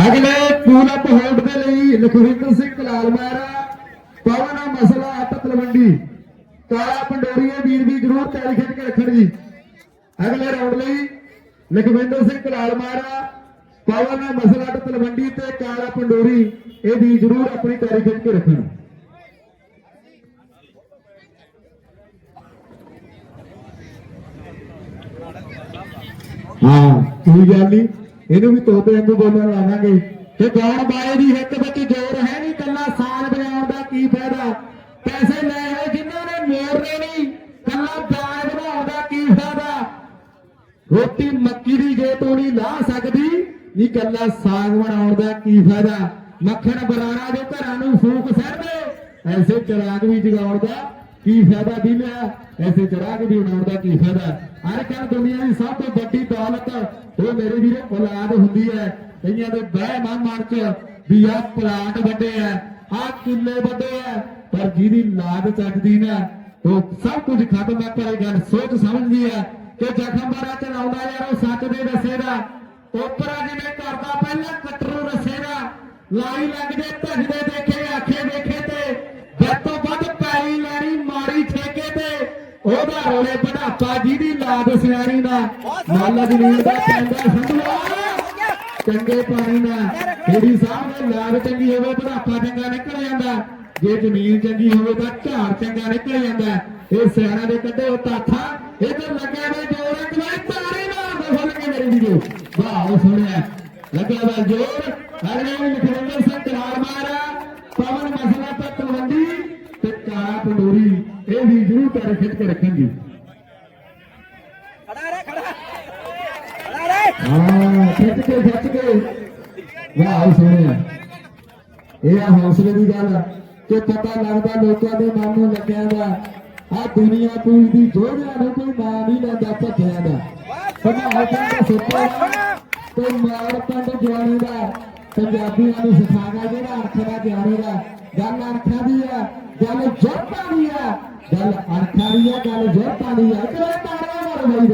ਅਗਲੇ pool up hold ਦੇ ਲਈ ਲਖਵਿੰਦਰ ਸਿੰਘ ਕਲਾਲ ਮਾਰਾ ਪਵਨ ਮਸਲਾ ਅੱਟ ਤਲਵੰਡੀ, ਕਾਲਾ ਪੰਡੋਰੀਏ ਵੀਰ ਵੀ ਜਰੂਰ ਤਿਆਰੀ ਖਿੱਚ ਕੇ ਰੱਖਣ ਜੀ। ਅਗਲੇ ਰਾਉਂਡ ਲਈ ਲਖਵਿੰਦਰ ਸਿੰਘ ਕਲਾਲ ਮਾਰਾ ਪਵਨ ਮਸਲਾ ਅੱਟ ਤਲਵੰਡੀ ਤੇ ਕਾਲਾ ਪੰਡੋਰੀ ਇਹ ਵੀ ਜਰੂਰ ਆਪਣੀ ਤਿਆਰੀ ਖਿੱਚ ਕੇ ਰੱਖਣ। ਹਾਂ, ਕੋਈ ਗੱਲ ਨਹੀਂ, ਇਹਨੂੰ ਵੀ ਤੋਤੇ ਵਾਂਗੂ ਬੋਲਣ ਲਾਵਾਂਗੇ। ਕਿ ਗਾਉਣ ਬਾਏ ਦੀ ਹਿੱਕ ਵਿੱਚ ਜ਼ੋਰ ਹੈ ਨਹੀਂ ਕੱਲਾ ਸਾਲ ਵਜਾਉਣ ਦਾ ਕੀ ਫਾਇਦਾ? ਪੈਸੇ ਲੈ ਆਏ ਜਿਨ੍ਹਾਂ ਨੇ ਮੋੜਨੇ ਨਹੀਂ ਕੱਲਾ ਦਾਲ ਬਣਾਉਣ ਦਾ ਕੀ ਫਾਇਦਾ ਰੋਟੀ ਮੱਕੀ ਦੀ ਜੇ ਤੋਂ ਲਾ ਸਕਦੀ ਨਹੀਂ ਕੱਲਾ ਸਾਗ ਬਣਾਉਣ ਦਾ ਕੀ ਫਾਇਦਾ? ਮੱਖਣ ਬਰਾੜਾ ਦੇ ਘਰਾਂ ਨੂੰ ਫੂਕ ਸਰਦੇ ਐਸੇ ਚਰਾਗ ਵੀ ਜਗਾਉਣ ਦਾ ਕੀ ਫਾਇਦਾ ਦੀ ਲਿਆ ਐਸੇ ਚਰਾਗ ਵੀ ਬਣਾਉਣ ਦਾ ਕੀ ਫਾਇਦਾ? ਹਰ ਕੱਲ ਦੁਨੀਆ ਦੀ ਸਭ ਤੋਂ ਵੱਡੀ ਦੌਲਤ, ਉਹ ਮੇਰੇ ਵੀਰੇ ਔਲਾਦ ਹੁੰਦੀ ਹੈ। ਕਈਆਂ ਦੇ ਬਹਿ ਮਨ ਮਨ ਚ ਵੀ ਆਹ ਪਲਾਟ ਵੱਡੇ ਆ, ਆਹ ਕਿੱਲੇ ਵੱਡੇ ਆ, ਪਰ ਜਿਹਦੀ ਲਾਦ ਚੱਕਦੀ ਨਾ, ਉਹ ਸਭ ਕੁਝ ਖਤਮ ਹੈ ਪਰ ਇਹ ਗੱਲ ਸੋਚ ਸਮਝਦੀ ਹੈ ਕਿ ਜ਼ਖਮ ਬਾਰਾ ਚਲਾਉਂਦਾ ਯਾਰ, ਉਹ ਸੱਚ ਦੇ ਦੱਸੇਗਾ। ਓਪਰਾ ਜਿਵੇਂ ਕਰਦਾ ਪਹਿਲਾਂ, ਕਟਰੂ ਦੱਸੇਗਾ। ਲਾਈ ਲੱਗ ਭਜਦੇ ਦੇਖੇ, ਆਖੇ ਦੇਖੇ ਤੇ ਵੱਧ ਤੋਂ ਵੱਧ ਪੈਰੀ ਲੈਣੀ ਮਾਰੀ ਠੇਕੇ ਤੇ, ਉਹਦਾ ਰੋਲੇ ਬੜਾਪਾ ਜਿਹਦੀ ਲਾਦ ਸਿਆਣੀ ਦਾ ਮਾਲਾ ਜ਼ਮੀਨ ਦਾ ਪੈਂਦਾ ਸੰਧੂਆ। ਚੰਗੇ ਪਾਣੀ ਦਾ, ਜਿਹੜੀ ਸਾਹਿਬ ਦੇ ਲਾਦ ਚੰਗੀ ਹੋਵੇ, ਬੁਢਾਪਾ ਚੰਗਾ ਨਿਕਲ ਜਾਂਦਾ। ਜੇ ਜ਼ਮੀਨ ਚੰਗੀ ਹੋਵੇ ਤਾਂ ਝਾੜ ਚੰਗਾ ਨਿਕਲ ਜਾਂਦਾ। ਇਹ ਸਿਆਣਾ ਦੇ ਕੱਢੇ ਉਹ ਤਾਥਾ। ਇਧਰ ਲੱਗਿਆ ਵੇ ਜੋਰ ਅਗਲੇ ਤਾਰੇ ਨਾਲ ਦੇ ਫੁੱਲ ਕੇ ਮੇਰੀ ਵੀਡੀਓ। ਵਾਹ ਸੁਣਿਆ ਲੱਗਿਆ ਵੇ ਜੋਰ। ਅਗਲੇ ਨੂੰ ਲਖਵਿੰਦਰ ਸਿੰਘ ਕਰਾਰ ਮਾਰਾ ਪਵਨ ਮਸਲਾ ਤੇ ਤਲਵੰਡੀ ਤੇ ਕਾਲਾ ਪੰਡੋਰੀ। ਇਹ ਵੀ ਜ਼ਰੂਰ ਤਾਰੇ ਖਿੱਚ ਕੇ ਰੱਖਣਗੇ। ਖੜਾ ਰਹਿ ਖੜਾ ਖੜਾ ਰਹਿ। ਹਾਂ ਖਿੱਚ ਕੇ ਖਿੱਚ ਕੇ। ਵਾਹ ਸੋਹਣਿਆ ਇਹ ਆ ਹੌਸਲੇ ਦੀ ਗੱਲ ਕਿ ਪਤਾ ਲੱਗਦਾ ਲੋਕਾਂ ਦੇ ਮਨ ਨੂੰ ਲੱਗਿਆ ਦਾ ਆ ਦੁਨੀਆ ਪੂਜਦੀ ਜੋੜਿਆਂ ਨੂੰ ਕੋਈ ਨਾਂ ਨਹੀਂ ਲੈਂਦਾ, ਭੱਜਿਆਂ ਦਾ। ਸਭਾ ਪਿੰਡ ਸੁੱਤਾ ਤੇ ਮਾਰ ਪਿੰਡ ਜਾਣੇ ਦਾ। ਪੰਜਾਬੀਆਂ ਨੂੰ ਸਿਖਾਗਾ ਜਿਹੜਾ ਅਰਥ ਦਾ ਗਿਆਨੀ ਦਾ। ਗੱਲ ਅਰਥਾਂ ਦੀ ਆ, ਗੱਲ ਜੋਤਾਂ ਦੀ ਆ। ਗੱਲ ਅਰਥਾਂ ਦੀ ਆ, ਗੱਲ ਜੋਤਾਂ ਦੀ ਆ। ਕਿਹੜੇ ਤਾਰੇ ਮਾਰ ਬਾਈ